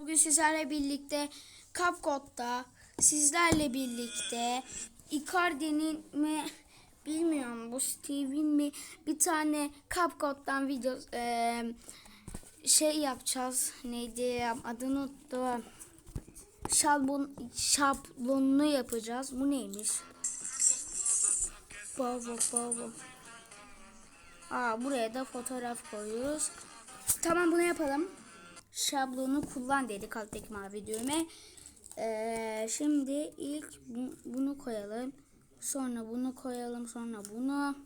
Bugün sizlerle birlikte CapCut'ta sizlerle birlikte Icardi'nin mi bilmiyorum bu Steve'in mi bir tane CapCut'tan video eee, şey yapacağız. Neydi adını unuttum. Şablon, şablonunu yapacağız. Bu neymiş? Baba baba. Aa buraya da fotoğraf koyuyoruz. Tamam bunu yapalım. Şablonu kullan dedik alttaki mavi düğme. Ee, şimdi ilk bu- bunu koyalım. Sonra bunu koyalım. Sonra bunu.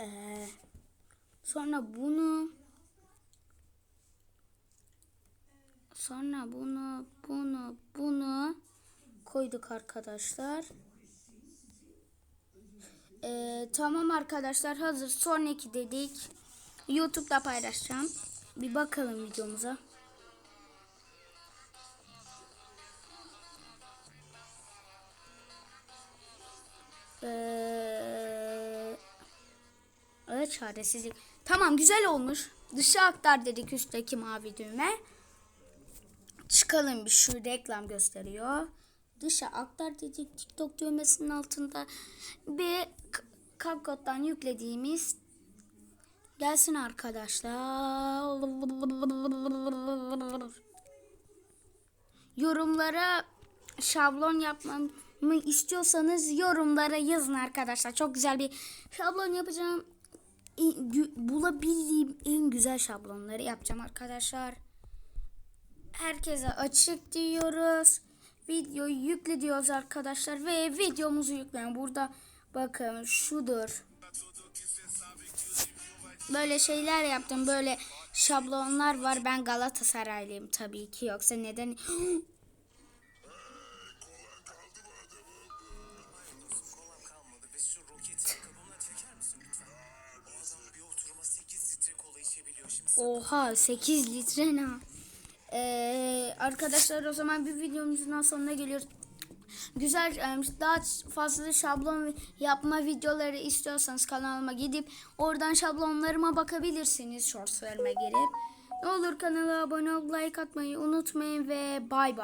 Ee, sonra bunu. Sonra bunu, bunu, bunu koyduk arkadaşlar. Ee, tamam arkadaşlar hazır. Sonraki dedik. YouTube'da paylaşacağım. Bir bakalım videomuza. Ee, evet çaresizlik. Tamam güzel olmuş. Dışa aktar dedik üstteki mavi düğme. Çıkalım bir şu reklam gösteriyor. Dışa aktar dedik TikTok düğmesinin altında bir CapCut'tan yüklediğimiz gelsin arkadaşlar. Yorumlara şablon yapmamı istiyorsanız yorumlara yazın arkadaşlar. Çok güzel bir şablon yapacağım. Bulabildiğim en güzel şablonları yapacağım arkadaşlar. Herkese açık diyoruz. Videoyu yükle diyoruz arkadaşlar ve videomuzu yükleyin. Burada bakın şudur. Böyle şeyler yaptım. Böyle şablonlar var. Ben Galatasaraylıyım tabii ki. Yoksa neden? kolam kalmadı ve şu roketi kabuğuna çeker misin lütfen? O adam bir oturuma 8 litre kola içebiliyor. Şimdi sen Oha 8 litre ne? Ee, arkadaşlar o zaman bir videomuzun sonuna geliyoruz. Güzel e, daha fazla şablon yapma videoları istiyorsanız kanalıma gidip oradan şablonlarıma bakabilirsiniz shortslarıma girip. Ne olur kanala abone ol, like atmayı unutmayın ve bay bay.